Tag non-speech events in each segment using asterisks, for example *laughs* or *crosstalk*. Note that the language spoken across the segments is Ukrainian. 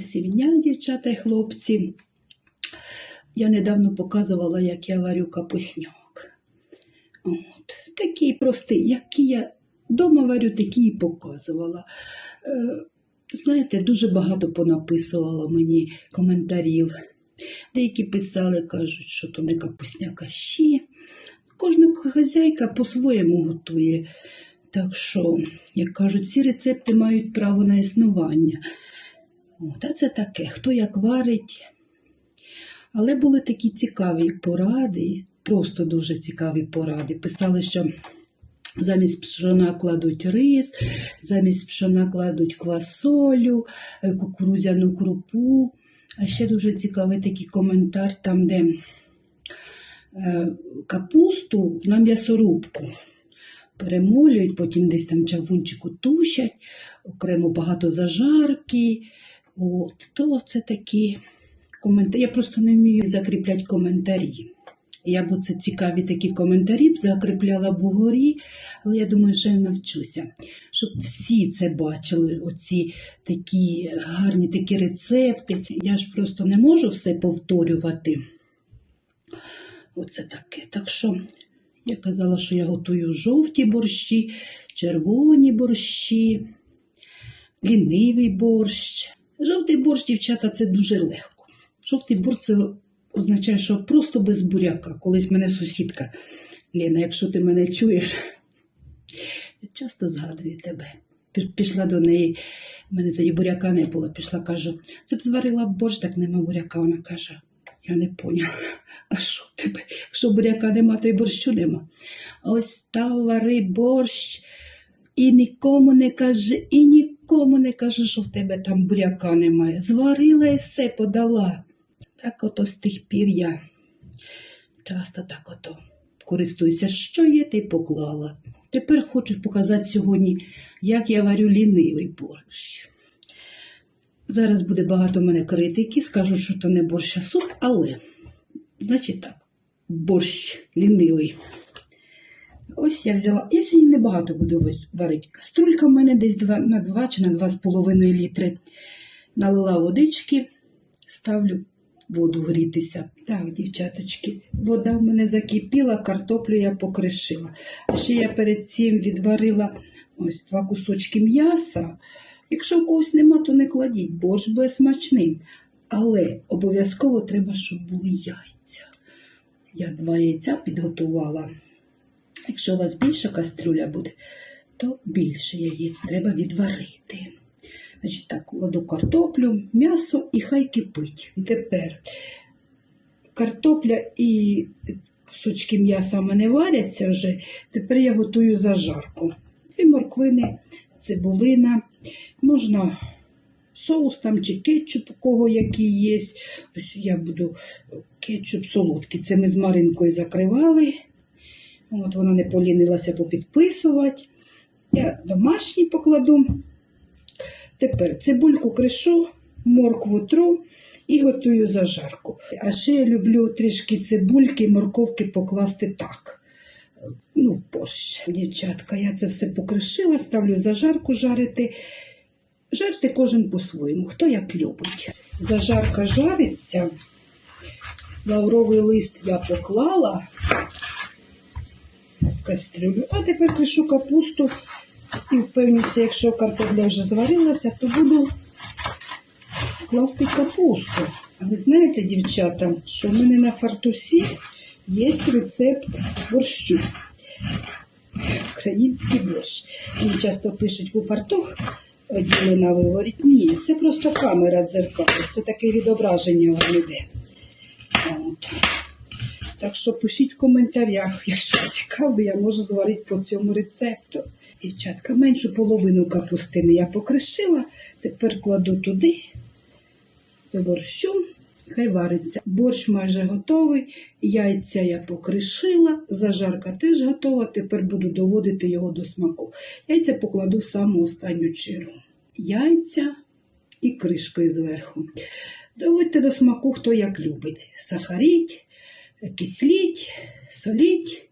всім дівчата і хлопці. Я недавно показувала, як я варю капусняк. От, такий простий, які я вдома варю, такі і показувала. Е, знаєте, дуже багато понаписувало мені коментарів. Деякі писали, кажуть, що то не капусняк, а щі. Кожна хазяйка по-своєму готує. Так що, як кажуть, ці рецепти мають право на існування. От, а це таке, хто як варить. Але були такі цікаві поради, просто дуже цікаві поради. Писали, що замість пшона кладуть рис, замість пшона кладуть квасолю, е, кукурудзяну крупу. А ще дуже цікавий такий коментар, там, де е, капусту на м'ясорубку перемолюють, потім десь там чавунчику тушать, окремо багато зажарки. От, то це такі коментарі. Я просто не вмію закріпляти коментарі. Я б це цікаві такі коментарі б закріпляла б угорі, але я думаю, що я навчуся, щоб всі це бачили, оці такі гарні такі рецепти. Я ж просто не можу все повторювати. Оце таке. Так що я казала, що я готую жовті борщі, червоні борщі, лінивий борщ. Жовтий борщ, дівчата, це дуже легко. Жовтий борщ це означає, що просто без буряка. Колись мене сусідка Лена, якщо ти мене чуєш, я часто згадую тебе. Пішла до неї, в мене тоді буряка не було. Пішла, кажу, це б зварила борщ, так нема буряка. Вона каже, я не поняла. А що тебе? Якщо буряка нема, то й борщу нема. Ось став вари борщ і нікому не кажи, і нікому не кажи, що в тебе там буряка немає. Зварила і все подала. Так ото з тих пір я часто так ото користуюся, що є, ти поклала. Тепер хочу показати сьогодні, як я варю лінивий борщ. Зараз буде багато мене критики, скажуть, що то не борщ, а суп, але, значить так, борщ лінивий. Ось я взяла. Я сьогодні небагато буду варити. Каструлька в мене десь два, на 2 чи на 2,5 літри. Налила водички, ставлю воду грітися. Так, дівчаточки, вода в мене закипіла, картоплю я покришила. А ще я перед цим відварила ось два кусочки м'яса. Якщо в когось нема, то не кладіть, борщ буде смачним. Але обов'язково треба, щоб були яйця. Я два яйця підготувала. Якщо у вас більша кастрюля буде, то більше яєць треба відварити. Значить, так, кладу картоплю, м'ясо і хай кипить. Тепер картопля і кусочки м'яса в мене варяться вже. Тепер я готую зажарку. Дві морквини, цибулина, можна соус там чи кетчуп, у кого який є. Ось я буду кетчуп солодкий. Це ми з Маринкою закривали. От вона не полінилася попідписувати. Я домашній покладу. Тепер цибульку кришу, моркву тру і готую зажарку. А ще я люблю трішки цибульки, і морковки покласти так. Ну, борщ. Дівчатка, я це все покришила, ставлю зажарку жарити. Жарте кожен по-своєму, хто як любить. Зажарка жариться. Лавровий лист я поклала кастрюлю, а тепер кришу капусту і впевнюся, якщо картопля вже зварилася, то буду класти капусту. А ви знаєте, дівчата, що в мене на фартусі є рецепт борщу. Український борщ. Мені часто пишуть в фартух оділи на виворі. Ні, це просто камера дзеркала, це таке відображення воно йде. Так що пишіть в коментарях, *laughs* якщо цікаво, я можу зварити по цьому рецепту. Дівчатка, меншу половину капустини я покришила, тепер кладу туди до борщу, хай вариться. Борщ майже готовий, яйця я покришила, зажарка теж готова, тепер буду доводити його до смаку. Яйця покладу в саму останню чергу. Яйця і кришкою зверху. Доводьте до смаку, хто як любить. Сахаріть, кисліть, соліть,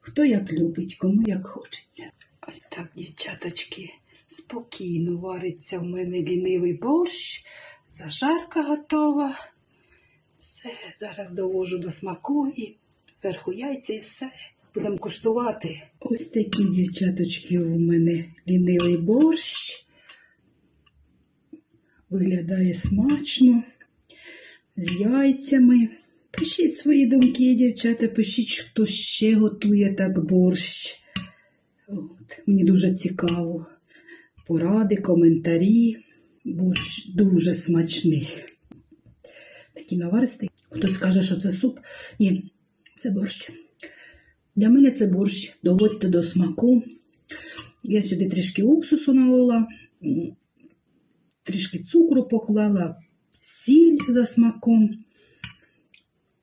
хто як любить, кому як хочеться. Ось так, дівчаточки, спокійно вариться в мене лінивий борщ. Зажарка готова. Все, зараз довожу до смаку і зверху яйця і все. Будемо куштувати. Ось такі дівчаточки у мене лінивий борщ. Виглядає смачно, з яйцями. Пишіть свої думки, дівчата, пишіть, хто ще готує так борщ. От, мені дуже цікаво. Поради, коментарі. Борщ дуже смачний. Такий наваристий. Хтось каже, що це суп. Ні, це борщ. Для мене це борщ. Доводьте до смаку. Я сюди трішки уксусу налила, трішки цукру поклала, сіль за смаком.